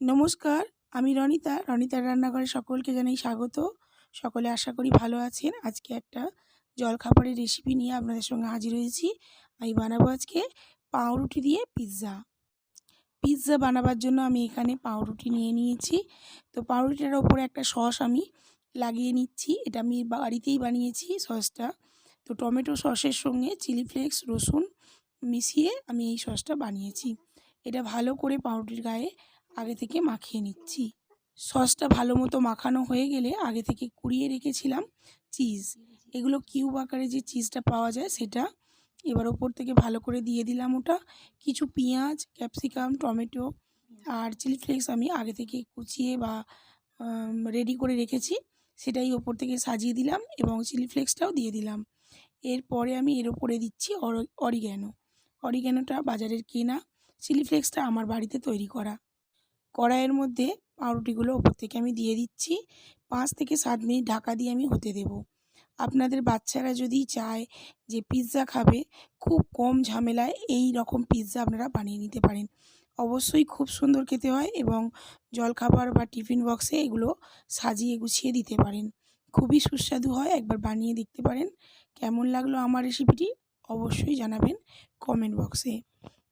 নমস্কার, আমি রনিতা। রনিতার রান্নাঘরে সকলকে জানাই স্বাগত। সকলে আশা করি ভালো আছেন। আজকে একটা জলখাবারের রেসিপি নিয়ে আপনাদের সঙ্গে হাজির হয়েছি। আমি বানাবো আজকে পাউরুটি দিয়ে পিৎজা পিৎজা বানাবার জন্য আমি এখানে পাউরুটি নিয়ে নিয়েছি। তো পাউরুটিটার ওপরে একটা সস আমি লাগিয়ে নিচ্ছি। এটা আমি বাড়িতেই বানিয়েছি সসটা। তো টমেটো সসের সঙ্গে চিলি ফ্লেক্স, রসুন মিশিয়ে আমি এই সসটা বানিয়েছি। এটা ভালো করে পাউরুটির গায়ে আগে থেকে মাখিয়ে নিচ্ছি। সসটা ভালো মতো মাখানো হয়ে গেলে আগে থেকে কুড়িয়ে রেখেছিলাম চিজ। এগুলো কিউব আকারে যে চিজটা পাওয়া যায় সেটা এবার ওপর থেকে ভালো করে দিয়ে দিলাম ওটা। কিছু পেঁয়াজ, ক্যাপসিকাম, টমেটো আর চিলি ফ্লেক্স আমি আগে থেকে কুচিয়ে বা রেডি করে রেখেছি। সেটাই ওপর থেকে সাজিয়ে দিলাম এবং চিলি ফ্লেক্সটাও দিয়ে দিলাম। এরপরে আমি এর ওপরে দিচ্ছি অরিগ্যানো। অরিগ্যানোটা বাজারের কেনা। চিলি ফ্লেক্সটা আমার বাড়িতে তৈরি করা। কড়াইয়ের মধ্যে পাউরুটিগুলো ওপর থেকে আমি দিয়ে দিচ্ছি। পাঁচ থেকে সাত মিনিট ঢাকা দিয়ে আমি হতে দেব। আপনাদের বাচ্চারা যদি চায় যে পিৎজা খাবে, খুব কম ঝামেলায় এই রকম পিৎজা আপনারা বানিয়ে নিতে পারেন। অবশ্যই খুব সুন্দর খেতে হয় এবং জলখাবার বা টিফিন বক্সে এগুলো সাজিয়ে গুছিয়ে দিতে পারেন। খুবই সুস্বাদু হয়, একবার বানিয়ে দেখতে পারেন। কেমন লাগল আমার রেসিপিটি অবশ্যই জানাবেন কমেন্ট বক্সে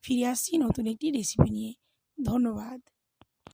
ফিরে আসছি নতুন একটি রেসিপি নিয়ে। ধন্যবাদ।